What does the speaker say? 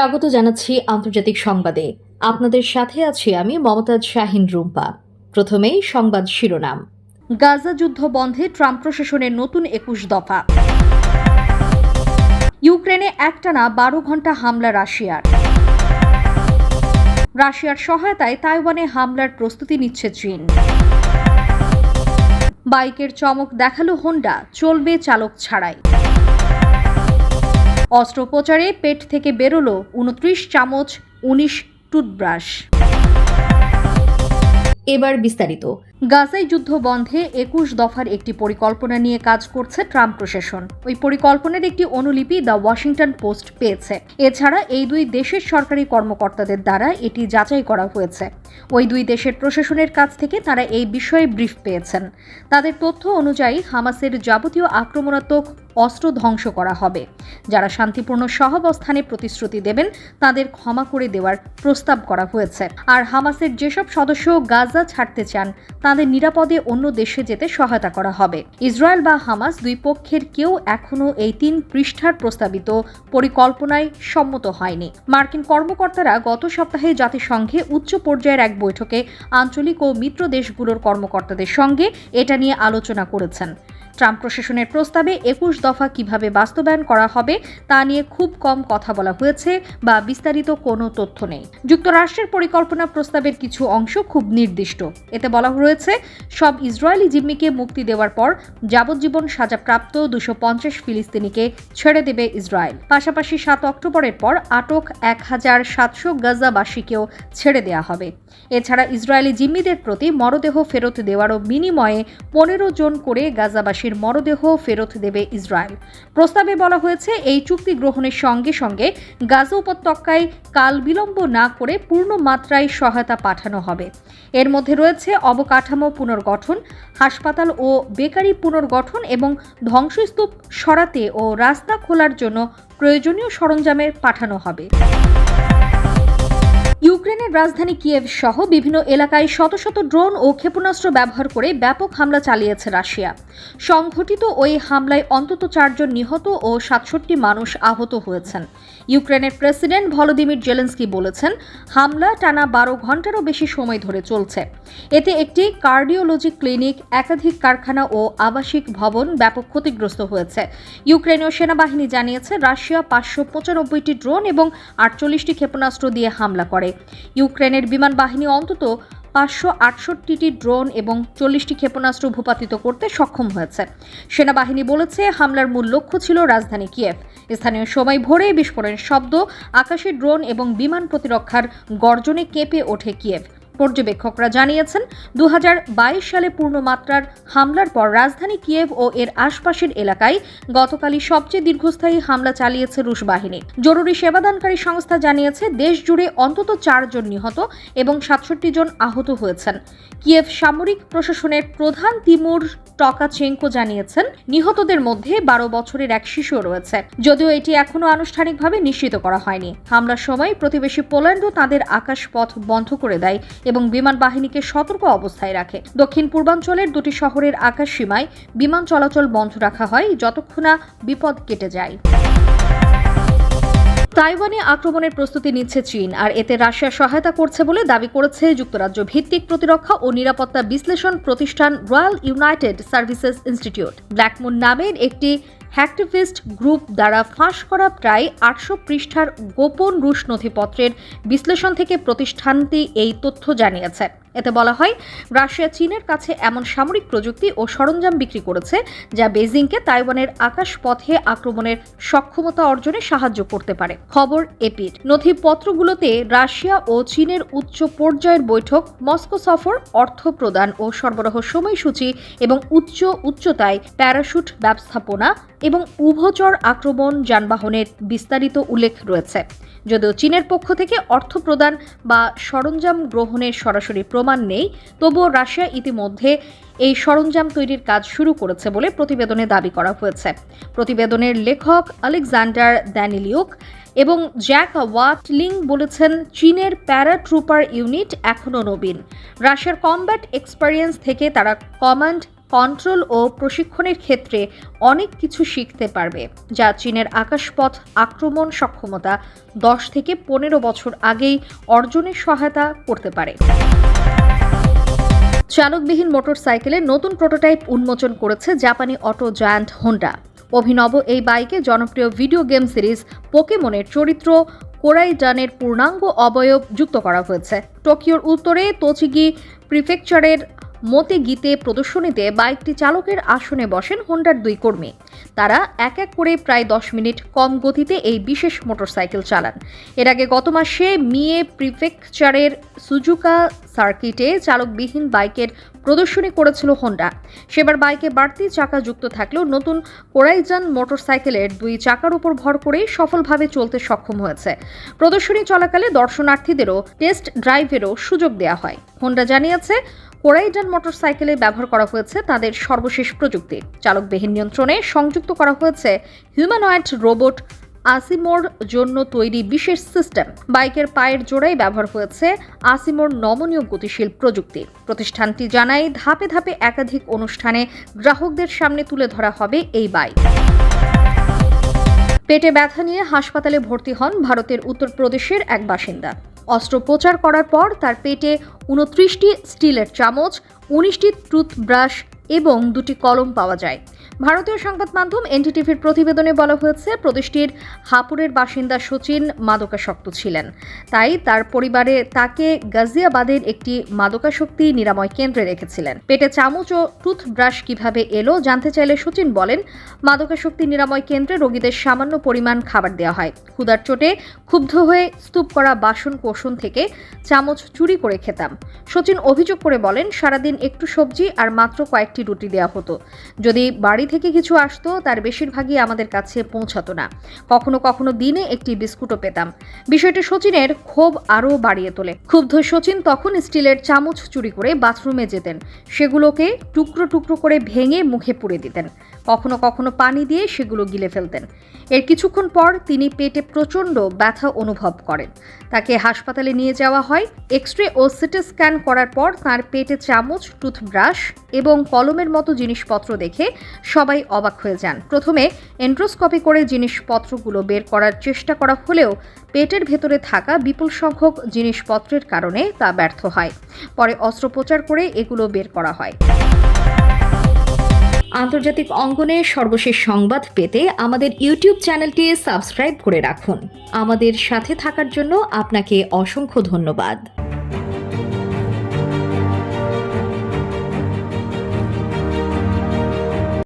স্বাগত জানাচ্ছি আন্তর্জাতিক সংবাদে। আপনাদের সাথে আছি আমি মমতাজ শাহিন রুম্পা। প্রথমেই সংবাদ শিরোনাম। গাজা যুদ্ধ বন্ধে ট্রাম্প প্রশাসনের নতুন একুশ দফা। ইউক্রেনে একটানা বারো ঘণ্টা হামলা রাশিয়ার। রাশিয়ার সহায়তায় তাইওয়ানে হামলার প্রস্তুতি নিচ্ছে চীন। বাইকের চমক দেখাল হোন্ডা, চলবে চালক ছাড়াই। অস্ত্রোপচারে পেট থেকে বেরোলো উনত্রিশ চামচ উনিশ টুথব্রাশ। এবার বিস্তারিত। গাজায় যুদ্ধ বন্ধে একুশ দফার একটি পরিকল্পনা নিয়ে কাজ করছে ট্রাম্প প্রশাসন। ওই পরিকল্পনার একটি অনুলিপি দ্য ওয়াশিংটন পোস্ট পেয়েছে। এছাড়া এই দুই দেশের সরকারি কর্মকর্তাদের দ্বারা এটি যাচাই করা হয়েছে। ওই দুই দেশের প্রশাসনের কাছ থেকে তারা এই বিষয়ে ব্রিফ পেয়েছেন। তাদের তথ্য অনুযায়ী, হামাসের যাবতীয় আক্রমণাত্মক অস্ত্র ধ্বংস করা হবে। যারা শান্তিপূর্ণ সহাবস্থানে প্রতিশ্রুতি দেবেন, তাদের ক্ষমা করে দেওয়ার প্রস্তাব করা হয়েছে। আর হামাসের যেসব সদস্য গাজা ছাড়তে চান তাদের নিরাপদে অন্য দেশে যেতে সহায়তা করা হবে। ইসরায়েল বা হামাস দুই পক্ষের কেউ এখনও এই তিন পৃষ্ঠার প্রস্তাবিত পরিকল্পনায় সম্মত হয়নি। মার্কিন কর্মকর্তারা গত সপ্তাহে জাতিসংঘে উচ্চ পর্যায়ের এক বৈঠকে আঞ্চলিক ও মিত্র দেশগুলোর কর্মকর্তাদের সঙ্গে এটা নিয়ে আলোচনা করেছেন। ট্রাম্প প্রশাসনের প্রস্তাবে একুশ দফা কীভাবে বাস্তবায়ন করা হবে তা নিয়ে খুব কম কথা বলা হয়েছে বা বিস্তারিত কোনো তথ্য নেই। যুক্তরাষ্ট্রের পরিকল্পনা প্রস্তাবের কিছু অংশ খুব নির্দিষ্ট। এতে বলা হয়েছে, সব ইসরায়েলি জিম্মিকে মুক্তি দেওয়ার পর যাবজ্জীবন সাজাপ্রাপ্ত দুশো পঞ্চাশ ফিলিস্তিনিকে ছেড়ে দেবে ইসরায়েল। পাশাপাশি সাত অক্টোবরের পর আটক এক হাজার সাতশো গাজাবাসীকেও ছেড়ে দেওয়া হবে। এছাড়া ইসরায়েলি জিম্মিদের প্রতি মরদেহ ফেরত দেওয়ারও বিনিময়ে পনেরো জন করে গাজাবাসীর মরদেহ ফেরত দেবে ইসরায়েল। প্রস্তাবে বলা হয়েছে, এই চুক্তি গ্রহণের সঙ্গে সঙ্গে গাজা উপত্যকায় কাল বিলম্ব না করে পূর্ণ মাত্রায় সহায়তা পাঠানো হবে। এর মধ্যে রয়েছে অবকাঠামো পুনর্গঠন, হাসপাতাল ও বেকারি পুনর্গঠন এবং ধ্বংসস্তূপ সরাতে ও রাস্তা খোলার জন্য প্রয়োজনীয় সরঞ্জামের পাঠানো হবে। ইউক্রেনের রাজধানী কিয়েভ সহ বিভিন্ন এলাকায় শত শত ড্রোন ও ক্ষেপণাস্ত্র ব্যবহার করে ব্যাপক হামলা চালিয়েছে রাশিয়া। সংঘটিত ওই হামলায় অন্তত চারজন নিহত ও সাতষট্টি মানুষ আহত হয়েছেন। ইউক্রেনের প্রেসিডেন্ট ভলোদিমির জেলেন্সকি বলেছেন, হামলা টানা বারো ঘন্টারও বেশি সময় ধরে চলছে। এতে একটি কার্ডিওলজি ক্লিনিক, একাধিক কারখানা ও আবাসিক ভবন ব্যাপক ক্ষতিগ্রস্ত হয়েছে। ইউক্রেনীয় সেনাবাহিনী জানিয়েছে, রাশিয়া পাঁচশো পঁচানব্বইটি ড্রোন এবং আটচল্লিশটি ক্ষেপণাস্ত্র দিয়ে হামলা করে। ইউক্রেনের বিমান বাহিনী অন্তত পাঁচশো আটষট্টিটি ড্রোন এবং চল্লিশটি ক্ষেপণাস্ত্র ভূপাতিত করতে সক্ষম হয়েছে। সেনাবাহিনী বলেছে, হামলার মূল লক্ষ্য ছিল রাজধানী কিয়েভ। স্থানীয় সময় ভোরে বিস্ফোরণের শব্দ, আকাশে ড্রোন এবং বিমান প্রতিরক্ষার গর্জনে কেঁপে ওঠে কিয়েভ। পর্যবেক্ষকরা জানিয়েছেন দু হাজার বাইশ সালে পূর্ণমাত্রার হামলার পর রাজধানী কিয়েভ ও এর আশপাশের এলাকায় গতকালই সবচেয়ে দীর্ঘস্থায়ী হামলা চালিয়েছে রুশ বাহিনী। জরুরি সেবাদানকারী সংস্থা জানিয়েছে দেশ জুড়ে অন্তত চারজন নিহত এবং সাতষট্টি জন আহত হয়েছেন। কিয়েভ সামরিক প্রশাসনের প্রধান তিমুর টকাচেঙ্কো জানিয়েছেন, নিহতদের মধ্যে বারো বছরের এক শিশু রয়েছে। যদিও এটি এখনও আনুষ্ঠানিকভাবে নিশ্চিত করা হয়নি। হামলার সময় প্রতিবেশী পোল্যান্ডও তাদের আকাশপথ বন্ধ করে দেয় এবং বিমান বাহিনীকে সতর্ক অবস্থায় রাখে। দক্ষিণ পূর্বাঞ্চলের দুটি শহরের আকাশ সীমায় বিমান চলাচল বন্ধ রাখা হয় যতক্ষণ না বিপদ কেটে যায়। তাইওয়ানে আক্রমণের প্রস্তুতি নিচ্ছে চীন, আর এতে রাশিয়া সহায়তা করছে বলে দাবি করেছে যুক্তরাজ্য ভিত্তিক প্রতিরক্ষা ও নিরাপত্তা বিশ্লেষণ প্রতিষ্ঠান Royal United Services Institute. Blackmoon নামের একটি হ্যাক্টিভিস্ট গ্রুপ দ্বারা ফাঁস করা প্রায় আটশো পৃষ্ঠার গোপন রুশ নথিপত্রের বিশ্লেষণ থেকে প্রতিষ্ঠানটি এই তথ্য জানিয়েছে। এতে বলা হয়, রাশিয়া, চীনের কাছে এমন সামরিক প্রযুক্তি ও সরঞ্জাম বিক্রি করেছে যা বেজিংকে তাইওয়ানের আকাশ পথে আক্রমণের সক্ষমতা অর্জনে সাহায্য করতে পারে। খবর এপির। নথিপত্রগুলোতে রাশিয়া ও চীনের উচ্চ পর্যায়ের বৈঠক, মস্কো সফর, অর্থ প্রদান ও সরবরাহ সময়সূচি এবং উচ্চ উচ্চতায় প্যারাশুট ব্যবস্থাপনা এবং উভচর আক্রমণ যানবাহনের বিস্তারিত উল্লেখ রয়েছে। যদিও চীনের পক্ষ থেকে অর্থ প্রদান বা সরঞ্জাম গ্রহণের সরাসরি প্রমাণ নেই, তবুও রাশিয়া ইতিমধ্যে এই সরঞ্জাম তৈরির কাজ শুরু করেছে বলে প্রতিবেদনে দাবি করা হয়েছে। প্রতিবেদনের লেখক আলেকজান্ডার দ্যানিলিউক এবং জ্যাক ওয়াটলিং বলেছেন, চীনের প্যারাট্রুপার ইউনিট এখনও নবীন। রাশিয়ার কমব্যাট এক্সপেরিয়েন্স থেকে তারা কমান্ড কন্ট্রোল ও প্রশিক্ষণের ক্ষেত্রে অনেক কিছু শিখতে পারবে, যা চীনের আকাশপথ আক্রমণ সক্ষমতা দশ থেকে পনেরো বছর আগেই অর্জনের সহায়তা করতে পারে। চালকবিহীন মোটরসাইকেলের নতুন প্রোটোটাইপ উন্মোচন করেছে জাপানি অটো জায়ান্ট হোন্ডা। অভিনব এই বাইকে জনপ্রিয় ভিডিও গেম সিরিজ পোকেমনের চরিত্র কোরাইডানের পূর্ণাঙ্গ অবয়ব যুক্ত করা হয়েছে। টোকিওর উত্তরে তোচিগি প্রিফেকচারের মতে গীতে প্রদর্শনীতে বাইকটি চালকের আসনে বসেন হোন্ডার দুই কর্মী। তারা এক এক করে প্রায় দশ মিনিট কম গতিতে এই বিশেষ মোটরসাইকেল চালান। এর আগে গত মাসে মিয়ে প্রিফেকচারের সুজুকা সার্কিটে চালকবিহীন বাইকের প্রদর্শনী করেছিল হোন্ডা সেবার বাইকে বাড়তি চাকা যুক্ত থাকলেও নতুন কোরাইজান মোটরসাইকেলের দুই চাকার উপর ভর করেই সফলভাবে চলতে সক্ষম হয়েছে। প্রদর্শনী চলাকালে দর্শনার্থীদেরও টেস্ট ড্রাইভেরও সুযোগ দেওয়া হয়। হোন্ডা জানিয়েছে কোরাইডান মোটরসাইকেলে ব্যবহার করা হয়েছে তাদের সর্বশেষ প্রযুক্তি। চালকবিহীন নিয়ন্ত্রণে সংযুক্ত করা হয়েছে হিউম্যানয়েড রোবট আসিমোর জন্য তৈরি বিশেষ সিস্টেম। বাইকের পায়ের জোড়ায় ব্যবহার হয়েছে আসিমোর নমনীয় গতিশীল প্রযুক্তি। প্রতিষ্ঠানটি জানায়, ধাপে ধাপে একাধিক অনুষ্ঠানে গ্রাহকদের সামনে তুলে ধরা হবে এই বাইক। পেটে ব্যথা নিয়ে হাসপাতালে ভর্তি হন ভারতের উত্তরপ্রদেশের এক বাসিন্দা। অস্ত্রোপচার করার পর তার পেটে উনত্রিশটি স্টিলের চামচ, উনিশটি টুথব্রাশ এবং দুটি কলম পাওয়া যায়। ভারতীয় সংবাদ মাধ্যম এনডিটিভির প্রতিবেদনে বলা হয়েছে প্রদেশটির হাপুরের বাসিন্দা সচিন মাদকাসক্ত ছিলেন। তাই তার পরিবারে তাকে গাজিয়াবাদের একটি মাদকাসক্তি নিরাময় কেন্দ্রে রেখেছিলেন। পেটে চামচ ও টুথব্রাশ কীভাবে এলো জানতে চাইলে সচিন বলেন, মাদকাসক্তি নিরাময় কেন্দ্রে রোগীদের সামান্য পরিমাণ খাবার দেওয়া হয়। ক্ষুধার চোটে ক্ষুব্ধ হয়ে স্তূপ করা বাসন কোষণ থেকে চামচ চুরি করে খেতাম। সচিন অভিযোগ করে বলেন, সারাদিন একটু সবজি আর মাত্র কয়েকটি রুটি দেওয়া হতো। যদি বাড়ি থেকে কিছু আসতো, তার বেশিরভাগই আমাদের কাছে পৌঁছাতো না। কখনো কখনো দিনে একটি বিস্কুটও পেতাম। বিষয়টি সচিনের ক্ষোভ আরও বাড়িয়ে তোলে। ক্ষুব্ধ সচিন তখন স্টিলের চামচ চুরি করে বাথরুমে যেতেন। সেগুলোকে টুকরো টুকরো করে ভেঙে মুখে পুড়ে দিতেন। কখনো কখনো পানি দিয়ে সেগুলো গিলে ফেলতেন। এর কিছুক্ষণ পর তিনি পেটে প্রচণ্ড ব্যথা অনুভব করেন। তাকে হাসপাতালে নিয়ে যাওয়া হয়। এক্স রে ও সিটি স্ক্যান করার পর তার পেটে চামচ, টুথব্রাশ এবং কলমের মতো জিনিসপত্র দেখে সবাই অবাক হয়ে যান। প্রথমে এন্ড্রোস্কপি করে জিনিসপত্রগুলো বের করার চেষ্টা করা হলেও পেটের ভেতরে থাকা বিপুল সংখ্যক জিনিসপত্রের কারণে তা ব্যর্থ হয়। পরে অস্ত্রোপচার করে এগুলো বের করা হয়। আন্তর্জাতিক অঙ্গনে সর্বশেষ সংবাদ পেতে আমাদের ইউটিউব চ্যানেলটি সাবস্ক্রাইব করে রাখুন। আমাদের সাথে থাকার জন্য আপনাকে অসংখ্য ধন্যবাদ।